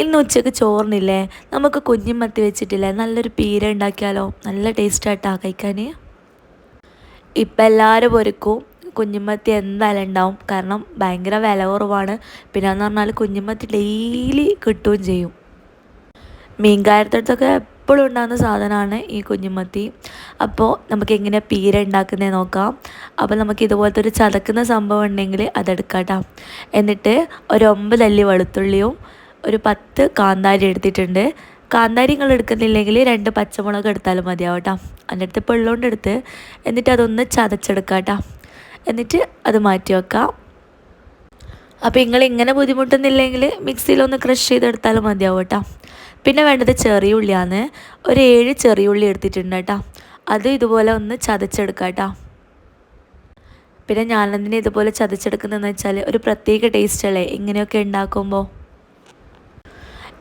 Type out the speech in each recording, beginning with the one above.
ഇന്ന് ഉച്ചയ്ക്ക് ചോറിനില്ലേ? നമുക്ക് കുഞ്ഞിമത്തി വെച്ചിട്ടില്ലേ? നല്ലൊരു പീര ഉണ്ടാക്കിയാലോ? നല്ല ടേസ്റ്റായിട്ടാ കഴിക്കാൻ ഇപ്പം എല്ലാവരും ഒരുക്കും. കുഞ്ഞിമത്തി എന്തായാലും ഉണ്ടാവും? കാരണം ഭയങ്കര വില കുറവാണ്. പിന്നെ എന്ന് പറഞ്ഞാൽ കുഞ്ഞിമത്തി ഡെയിലി കിട്ടുകയും ചെയ്യും. മീൻകാരത്തടുത്തൊക്കെ എപ്പോഴും ഉണ്ടാകുന്ന സാധനമാണ് ഈ കുഞ്ഞുമത്തി. അപ്പോൾ നമുക്ക് എങ്ങനെ പീര ഉണ്ടാക്കുന്നത് നോക്കാം. അപ്പോൾ നമുക്ക് ഇതുപോലത്തെ ഒരു ചതക്കുന്ന സംഭവം ഉണ്ടെങ്കിൽ അതെടുക്കാം കേട്ടോ. എന്നിട്ട് ഒരു ഒമ്പതല്ലി വെളുത്തുള്ളിയും ഒരു പത്ത് കാന്താരി എടുത്തിട്ടുണ്ട്. കാന്താരി നിങ്ങൾ എടുക്കുന്നില്ലെങ്കിൽ രണ്ട് പച്ചമുളക് എടുത്താലും മതിയാവും കേട്ടോ. അടുത്ത് പെള്ളോണ്ട് എടുത്ത് എന്നിട്ട് അതൊന്ന് ചതച്ചെടുക്കാം കേട്ടോ. എന്നിട്ട് അത് മാറ്റി വെക്കാം. അപ്പോൾ നിങ്ങൾ ഇങ്ങനെ ബുദ്ധിമുട്ടുന്നില്ലെങ്കിൽ മിക്സിയിലൊന്ന് ക്രഷ് ചെയ്തെടുത്താലും മതിയാവും കേട്ടോ. പിന്നെ വേണ്ടത് ചെറിയ ഉള്ളിയാണ്. ഒരു ഏഴ് ചെറിയ ഉള്ളി എടുത്തിട്ടുണ്ട് കേട്ടോ. അത് ഇതുപോലെ ഒന്ന് ചതച്ചെടുക്കാം കേട്ടോ. പിന്നെ ഞാനെന്തിനെ ഇതുപോലെ ചതച്ചെടുക്കുന്നതെന്ന് വെച്ചാൽ ഒരു പ്രത്യേക ടേസ്റ്റ് അല്ലേ? ഇങ്ങനെയൊക്കെ ഉണ്ടാക്കുമ്പോൾ.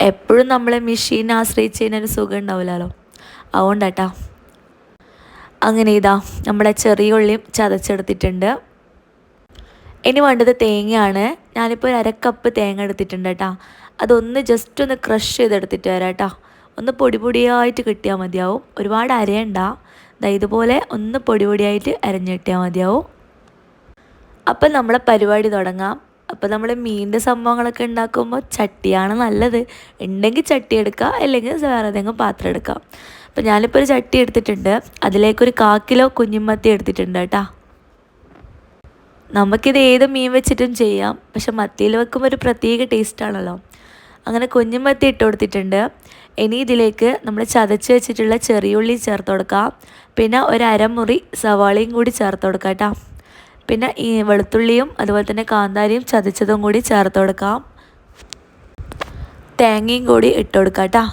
എപ്പോഴും നമ്മളെ മെഷീനെ ആശ്രയിച്ച് കഴിഞ്ഞാൽ സുഖം ഉണ്ടാവില്ലല്ലോ. അതുകൊണ്ടാട്ടാ. അങ്ങനെ ഇതാ നമ്മുടെ ചെറിയ ഉള്ളിയും ചതച്ചെടുത്തിട്ടുണ്ട്. ഇനി വേണ്ടത് തേങ്ങയാണ്. ഞാനിപ്പോൾ ഒരു അരക്കപ്പ് തേങ്ങ എടുത്തിട്ടുണ്ട് കേട്ടോ അതൊന്ന് ജസ്റ്റ് ഒന്ന് ക്രഷ് ചെയ്തെടുത്തിട്ട് വരാം കേട്ടോ ഒന്ന് പൊടി പൊടിയായിട്ട് കിട്ടിയാൽ മതിയാവും. ഒരുപാട് അരയണ്ട. ഇതുപോലെ ഒന്ന് പൊടി പൊടിയായിട്ട് അരഞ്ഞിട്ടിയാൽ മതിയാവും. അപ്പം നമ്മളെ പരിപാടി തുടങ്ങാം. അപ്പോൾ നമ്മൾ മീനിന്റെ സംഭവങ്ങളൊക്കെ ഉണ്ടാക്കുമ്പോൾ ചട്ടിയാണ് നല്ലത്. ഉണ്ടെങ്കിൽ ചട്ടി എടുക്കുക അല്ലെങ്കിൽ വേറെ ഏതെങ്കിലും പാത്രം എടുക്കാം. അപ്പോൾ ഞാനിപ്പോൾ ഒരു ചട്ടി എടുത്തിട്ടുണ്ട്. അതിലേക്കൊരു കാ കിലോ കുഞ്ഞുമത്തി എടുത്തിട്ടുണ്ട് കേട്ടോ. നമുക്കിത് ഏത് മീൻ വെച്ചിട്ടും ചെയ്യാം. പക്ഷെ മത്തിയിൽ വെക്കുമ്പോൾ ഒരു പ്രത്യേക ടേസ്റ്റാണല്ലോ അങ്ങനെ കുഞ്ഞുമത്തി ഇട്ട് കൊടുത്തിട്ടുണ്ട്. ഇനി ഇതിലേക്ക് നമ്മൾ ചതച്ച് വെച്ചിട്ടുള്ള ചെറിയുള്ളി ചേർത്ത് കൊടുക്കാം. പിന്നെ ഒരു അരമുറി സവാളയും കൂടി ചേർത്ത് കൊടുക്കാം കേട്ടോ. പിന്നെ ഈ വെളുത്തുള്ളിയും അതുപോലെ തന്നെ കാന്താരിയും ചതച്ചതും കൂടി ചേർത്ത് കൊടുക്കാം. തേങ്ങയും കൂടി ഇട്ട് കൊടുക്കാം കേട്ടോ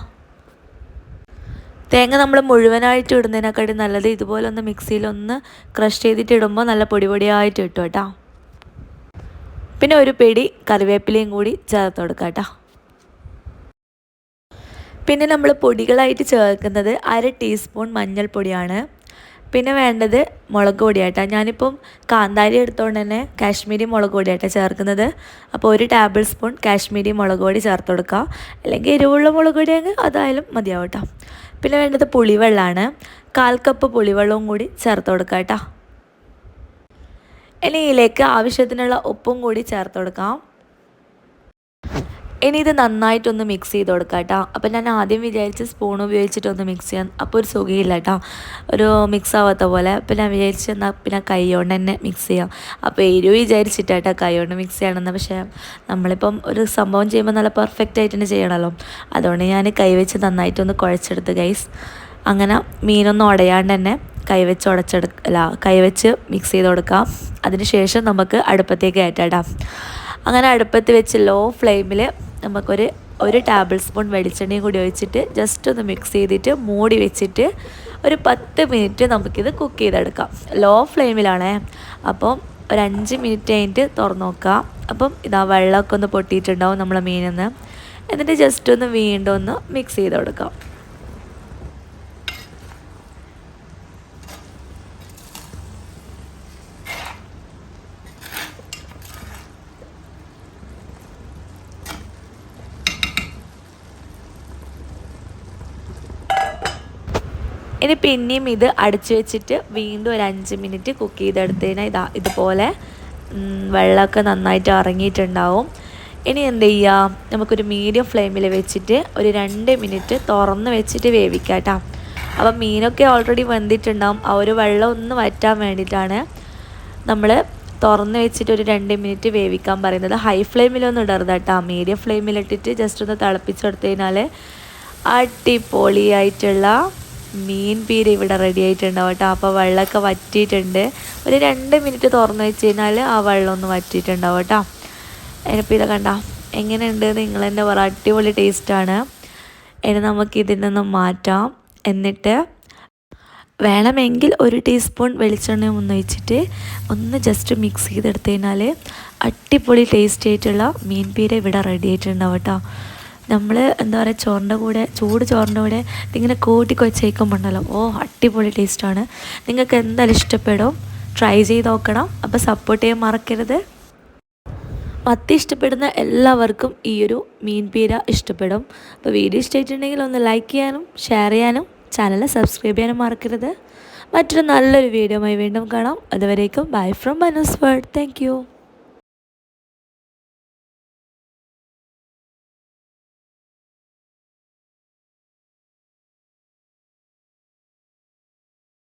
തേങ്ങ നമ്മൾ മുഴുവനായിട്ട് ഇടുന്നതിനെക്കാട്ടി നല്ലത് ഇതുപോലെ ഒന്ന് മിക്സിയിലൊന്ന് ക്രഷ് ചെയ്തിട്ട് ഇടുമ്പോൾ നല്ല പൊടി പൊടിയായിട്ട് ഇട്ടു കേട്ടോ പിന്നെ ഒരു പിടി കറിവേപ്പിലയും കൂടി ചേർത്ത് കൊടുക്കാം കേട്ടോ പിന്നെ നമ്മൾ പൊടികളായിട്ട് ചേർക്കുന്നത് അര ടീസ്പൂൺ മഞ്ഞൾപ്പൊടിയാണ്. പിന്നെ വേണ്ടത് മുളക് പൊടിയാട്ടോ ഞാനിപ്പം കാന്താരി എടുത്തുകൊണ്ട് തന്നെ കാശ്മീരി മുളക് പൊടിയാട്ടോ ചേർക്കുന്നത്. അപ്പോൾ ഒരു ടേബിൾ സ്പൂൺ കാശ്മീരി മുളക് പൊടി ചേർത്ത് കൊടുക്കുക അല്ലെങ്കിൽ എരിവുള്ള മുളക് പൊടിയെങ്കിൽ അതായാലും മതിയാവും കേട്ടോ പിന്നെ വേണ്ടത് പുളിവെള്ളമാണ് കാൽ കപ്പ് പുളിവെള്ളവും കൂടി ചേർത്ത് കൊടുക്കാം കേട്ടോ ഇനി ഇതിലേക്ക് ആവശ്യത്തിനുള്ള ഉപ്പും കൂടി ചേർത്ത് കൊടുക്കാം. ഇനി ഇത് നന്നായിട്ടൊന്ന് മിക്സ് ചെയ്ത് കൊടുക്കാം കേട്ടോ അപ്പം ഞാൻ ആദ്യം വിചാരിച്ച് സ്പൂൺ ഉപയോഗിച്ചിട്ടൊന്ന് മിക്സ് ചെയ്യാൻ അപ്പോൾ ഒരു സുഖമില്ല കേട്ടോ ഒരു മിക്സ് ആവാത്ത പോലെ. അപ്പം ഞാൻ വിചാരിച്ച് എന്നാൽ പിന്നെ കൈ കൊണ്ട് തന്നെ മിക്സ് ചെയ്യാം. അപ്പോൾ എരിവ് വിചാരിച്ചിട്ടാട്ടോ കൈ കൊണ്ട് മിക്സ് ചെയ്യണമെന്ന് പക്ഷേ നമ്മളിപ്പം ഒരു സംഭവം ചെയ്യുമ്പോൾ നല്ല പെർഫെക്റ്റ് ആയിട്ട് തന്നെ ചെയ്യണമല്ലോ അതുകൊണ്ട് ഞാൻ കൈ വെച്ച് നന്നായിട്ടൊന്ന് കുഴച്ചെടുത്ത് ഗൈസ് അങ്ങനെ മീനൊന്നും ഉടയാണ്ട് തന്നെ കൈവച്ച് ഉടച്ചെടുക്ക അല്ല കൈവച്ച് മിക്സ് ചെയ്ത് കൊടുക്കാം. അതിന് ശേഷം നമുക്ക് അടുപ്പത്തേക്ക് കയറ്റാം അങ്ങനെ അടുപ്പത്ത് വെച്ച് ലോ ഫ്ലെയിമിൽ നമുക്കൊരു ഒരു ടേബിൾ സ്പൂൺ വെളിച്ചെണ്ണയും കൂടി ഒഴിച്ചിട്ട് ജസ്റ്റ് ഒന്ന് മിക്സ് ചെയ്തിട്ട് മൂടി വെച്ചിട്ട് ഒരു പത്ത് മിനിറ്റ് നമുക്കിത് കുക്ക് ചെയ്തെടുക്കാം. ലോ ഫ്ലെയിമിലാണേ അപ്പോൾ ഒരു അഞ്ച് മിനിറ്റ് കഴിഞ്ഞിട്ട് തുറന്നു നോക്കാം. അപ്പം ഇതാ വെള്ളമൊക്കെ ഒന്ന് പൊട്ടിയിട്ടുണ്ടാവും നമ്മളെ മീനിൽ എന്നിട്ട് ജസ്റ്റ് ഒന്ന് വീണ്ടും ഒന്ന് മിക്സ് ചെയ്ത് കൊടുക്കാം ഇനി പിന്നെയും ഇത് അടച്ചു വെച്ചിട്ട് വീണ്ടും ഒരു അഞ്ച് മിനിറ്റ് കുക്ക് ചെയ്തെടുത്തതിന് ഇതാ ഇതുപോലെ വെള്ളമൊക്കെ നന്നായിട്ട് ഇറങ്ങിയിട്ടുണ്ടാവും. ഇനി എന്ത് ചെയ്യുക നമുക്കൊരു മീഡിയം ഫ്ലെയിമിൽ വെച്ചിട്ട് ഒരു രണ്ട് മിനിറ്റ് തുറന്ന് വെച്ചിട്ട് വേവിക്കാം കേട്ടോ അപ്പം മീനൊക്കെ ഓൾറെഡി വെന്തിട്ടുണ്ടാവും. ആ ഒരു വെള്ളം ഒന്ന് വറ്റാൻ വേണ്ടിയിട്ടാണ് നമ്മൾ തുറന്ന് വെച്ചിട്ട് ഒരു രണ്ട് മിനിറ്റ് വേവിക്കാൻ പറയുന്നത്. ഹൈ ഫ്ലെയിമിലൊന്നും ഇടരുത് കേട്ടോ മീഡിയം ഫ്ലെയിമിലിട്ടിട്ട് ജസ്റ്റ് ഒന്ന് തിളപ്പിച്ചെടുത്ത് കഴിഞ്ഞാൽ അടിപൊളിയായിട്ടുള്ള മീൻ പീര ഇവിടെ റെഡി ആയിട്ടുണ്ടാവും കേട്ടോ. അപ്പോൾ വെള്ളമൊക്കെ വറ്റിയിട്ടുണ്ട്. ഒരു രണ്ട് മിനിറ്റ് തുറന്നു വെച്ച് കഴിഞ്ഞാൽ ആ വെള്ളം ഒന്ന് വറ്റിയിട്ടുണ്ടാവും കേട്ടോ. ഇനിയിപ്പോൾ ഇതൊക്കെ കണ്ട. എങ്ങനെയുണ്ട്? നിങ്ങൾ തന്നെ പറ. അടിപൊളി ടേസ്റ്റാണ് ഇനി നമുക്ക് ഇതിൽ നിന്നും മാറ്റാം. എന്നിട്ട് വേണമെങ്കിൽ ഒരു ടീസ്പൂൺ വെളിച്ചെണ്ണ ഒന്ന് ഒഴിച്ചിട്ട് ഒന്ന് ജസ്റ്റ് മിക്സ് ചെയ്തെടുത്ത് കഴിഞ്ഞാൽ അടിപൊളി ടേസ്റ്റ് ആയിട്ടുള്ള മീൻ പീര ഇവിടെ റെഡി ആയിട്ടുണ്ടാവും കേട്ടോ. നമ്മൾ എന്താ പറയുക ചോറിന്റെ കൂടെ ചൂട് ചോറിന്റെ കൂടെ ഇതിങ്ങനെ കൂട്ടി കൊച്ചേക്കുമ്പോണ്ടല്ലോ. ഓ അടിപൊളി ടേസ്റ്റാണ്. നിങ്ങൾക്ക് എന്തായാലും ഇഷ്ടപ്പെടും. ട്രൈ ചെയ്ത് നോക്കണം. അപ്പോൾ സപ്പോർട്ട് ചെയ്യാൻ മറക്കരുത്. മത്തി ഇഷ്ടപ്പെടുന്ന എല്ലാവർക്കും ഈ ഒരു മീൻ പീര ഇഷ്ടപ്പെടും. അപ്പോൾ വീഡിയോ ഇഷ്ടമായിട്ടുണ്ടെങ്കിൽ ഒന്ന് ലൈക്ക് ചെയ്യാനും ഷെയർ ചെയ്യാനും ചാനൽ സബ്സ്ക്രൈബ് ചെയ്യാനും മറക്കരുത്. മറ്റൊരു നല്ലൊരു വീഡിയോ ആയി വീണ്ടും കാണാം. അതുവരേക്കും bye from Mano's word thank